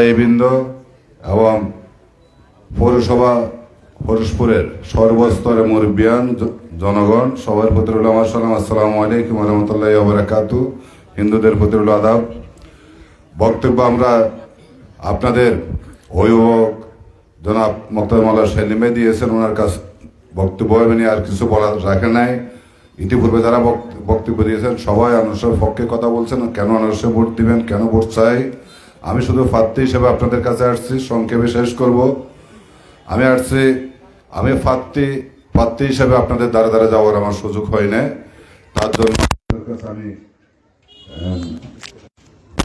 ব্যবসায়ীবৃন্দ এবং পৌরসভা হরসপুরের সর্বস্তরে মুরব্বিয়ান জনগণ সবার প্রতি রইল আমার সালাম আসসালামু আলাইকুম রহমতুল্লাহ ওবরাকাতু হিন্দুদের প্রতি রইল আদাব। বক্তব্য আমরা আপনাদের অভিভাবক জনাব মোক্তার সেলিমে দিয়েছেন। ওনার কাছ বক্তব্য এমনি আর কিছু বলা রাখে নাই। ইতিপূর্বে যারা বক্তব্য দিয়েছেন, সবাই আনারসের পক্ষে কথা বলছেন। কেন আনারসে ভোট দিবেন? কেন ভোট চাই? আমি শুধু ফাত্তি হিসেবে আপনাদের কাছে আসছি, সংক্ষেপে শেষ করব। আমি আসছি, আমি ফাত্তি ফাত্তি হিসেবে আপনাদের দ্বারা দ্বারা যাওয়ার আমার সুযোগ হয় না তার জন্য আমি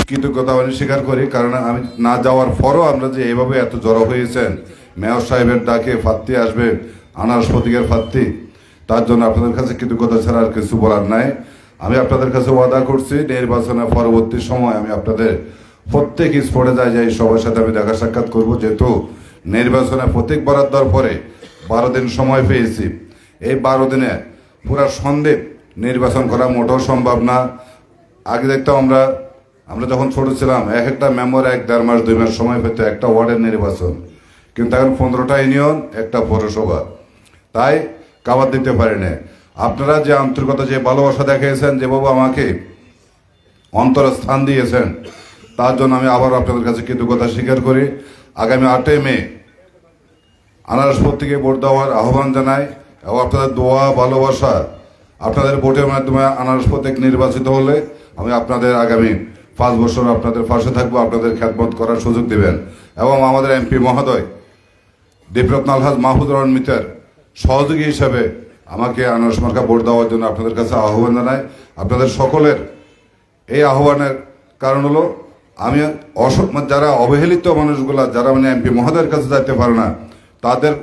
কৃতজ্ঞতা আমি স্বীকার করি, কারণ আমি না যাওয়ার পরও আমরা যে এভাবে এত জড়ো হয়েছেন, মেয়র সাহেবের ডাকে ফাত্তি আসবে, আনারস প্রতীকের ফাত্তি তার জন্য আপনাদের কাছে কৃতজ্ঞতা ছাড়া আর কিছু বলার নাই। আমি আপনাদের কাছে ওয়াদা করছি, নির্বাচনের পরবর্তী সময় আমি আপনাদের প্রত্যেক স্পটে যাই যাই সবার সাথে আমি দেখা সাক্ষাৎ করব। যেহেতু নির্বাচনে প্রত্যেক বরাদ দেওয়ার পরে বারো দিন সময় পেয়েছি। এই বারো দিনে পুরা সন্দেহ নির্বাচন করা মোটেও সম্ভব না। আগে দেখতাম আমরা আমরা যখন ছোট ছিলাম, এক একটা মেম্বার এক দেড় মাস, দুই মাস সময় পেত একটা ওয়ার্ডের নির্বাচন। কিন্তু এখন পনেরোটা ইউনিয়ন, একটা পৌরসভা। তাই কাবার দিতে পারি না আপনারা যে আন্তরিকতা, যে ভালোবাসা দেখিয়েছেন যেভাবে আমাকে অন্তর স্থান দিয়েছেন তার জন্য আমি আবার আপনাদের কাছে কৃতজ্ঞতা স্বীকার করি। আগামী আটই মে আনারস প্রতীকে ভোট দেওয়ার আহ্বান জানাই এবং আপনাদের দোয়া, ভালোবাসা আপনাদের ভোটের মাধ্যমে আনারস প্রতীক নির্বাচিত হলে আমি আপনাদের আগামী পাঁচ বছর আপনাদের পাশে থাকব, আপনাদের খ্যাতমত করার সুযোগ দেবেন। এবং আমাদের এমপি মহোদয় দীপরত্ন আলহাজ মাহফুজ রহমান মিতার, সহযোগী হিসাবে আমাকে আনারস মার্কা ভোট দেওয়ার জন্য আপনাদের কাছে আহ্বান জানাই। আপনাদের সকলের এই আহ্বানের কারণ হলো আমি অস- মানে যারা অবহেলিত মানুষগুলা, যারা মানে এমপি মহোদয়ের কাছে যাইতে পারে না, তাদের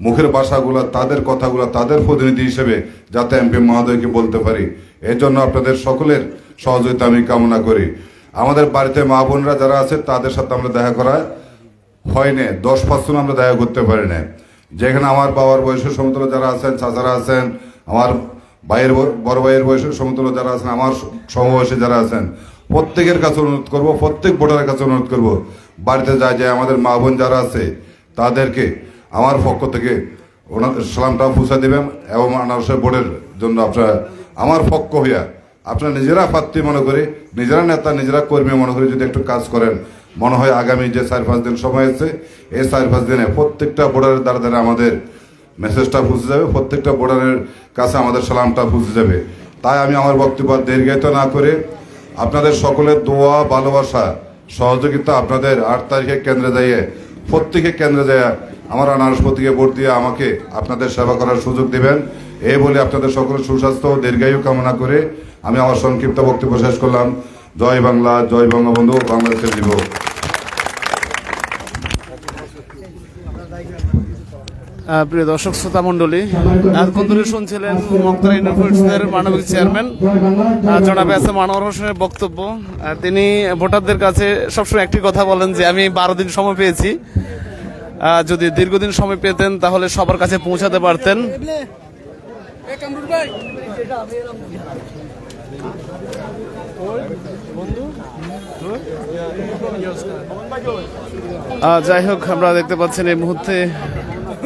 মুখের ভাষাগুলো, তাদের কথাগুলো, তাদের প্রতিনিধি হিসেবে যাতে এমপি মহোদয়কে বলতে পারি। এর জন্য আপনাদের সকলের সহযোগিতা আমি কামনা করি। আমাদের বাড়িতে মা বোনরা যারা আছে, তাদের সাথে আমরা দেখা করা হয়নি দশ পার্সেন্ট আমরা দেখা করতে পারি না যেখানে আমার বাবার বয়সের সমতুল্য যারা আছেন, চাচারা আছেন, আমার ভাইয়ের বড় ভাইয়ের বয়সের সমতুল্য যারা আছেন, আমার সমবয়সী যারা আছেন প্রত্যেকের কাছে অনুরোধ করব, প্রত্যেক ভোটারের কাছে অনুরোধ করব, বাড়িতে যায় যায় আমাদের মা বোন যারা আছে, তাদেরকে আমার পক্ষ থেকে ওনার সালামটা পৌঁছে দেবেন এবং আনারসের বোর্ডের জন্য আপনারা আমার পক্ষ হইয়া আপনারা নিজেরা প্রার্থী মনে করে, নিজেরা নেতা, নিজেরা কর্মী মনে করে যদি একটু কাজ করেন, মনে হয় আগামী যে চার পাঁচ দিন সময় আছে, এই চার পাঁচ দিনে প্রত্যেকটা ভোটারের দ্বারা দ্বারা আমাদের মেসেজটা পৌঁছে যাবে, প্রত্যেকটা ভোটারের কাছে আমাদের সালামটা পৌঁছে যাবে। তাই আমি আমার বক্তব্য দীর্ঘায়িত না করে আপনাদের সকলের দোয়া, ভালোবাসা, সহযোগিতা আপনাদের আট তারিখে কেন্দ্রে যাইয়ে প্রত্যেকে কেন্দ্রে যায় আমার আনারস প্রতীকে ভোট দিয়ে আমাকে আপনাদের সেবা করার সুযোগ দিবেন। এই বলে আপনাদের সকলের সুস্বাস্থ্য ও দীর্ঘায়ু কামনা করে আমি আমার সংক্ষিপ্ত বক্তব্য শেষ করলাম। জয় বাংলা, জয় বঙ্গবন্ধু, বাংলাদেশের যুবক প্রিয় দর্শক, শ্রোতা মন্ডলী এতক্ষণ ধরে শুনছিলেন মক্তার ইউনিভার্সিটির মানবিক চেয়ারম্যান? জনাব এস এম আনোয়ার হোসেনের বক্তব্য। তিনি ভোটারদের কাছে সবসময় একটি কথা বলেন যে, আমি বারো দিন সময় পেয়েছি। যদি দীর্ঘদিন সময় পেতেন, তাহলে সবার কাছে পৌঁছাতে পারতেন। যাই হোক, আমরা দেখতে পাচ্ছেন এই মুহূর্তে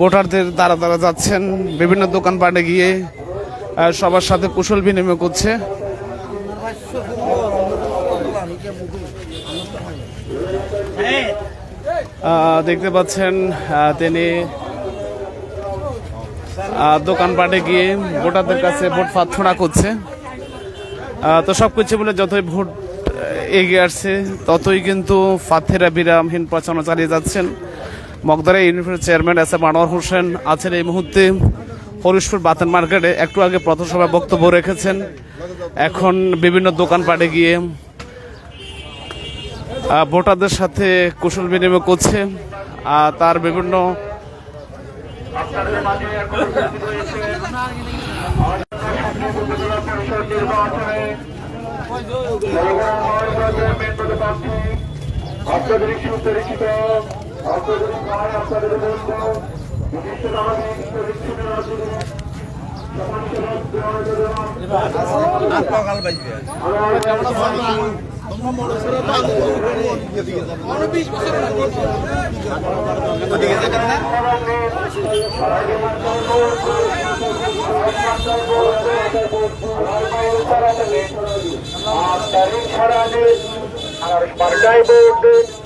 ভোটারদের দ্বারা দ্বারা যাচ্ছেন, বিভিন্ন দোকানপাটে গিয়ে সবার সাথে কুশল বিনিময় করছে। দেখতে পাচ্ছেন তিনি দোকানপাটে গিয়ে ভোটারদের কাছে ভোট প্রার্থনা করছে। তো সব কিছু বলে যতই ভোট এগিয়ে আসছে, ততই কিন্তু ফাথেরা বিরামহীন প্রচারণা চালিয়ে যাচ্ছেন। মগদারা ইউনিভার্সিটির chairman S M Anwar Hossain আছেন এই মুহূর্তে। হরিশপুর বাতান মার্কেটে একটু আগে পথসভায় বক্তব্য রেখেছেন। এখন বিভিন্ন দোকানপাটে গিয়ে ভোটারদের সাথে কুশল বিনিময় করছে। আর তার বিভিন্ন নাগরিক পরিচ্ছন্ন রাজনীতি সমাজসেবক আনারস মার্কায় ভোট দিন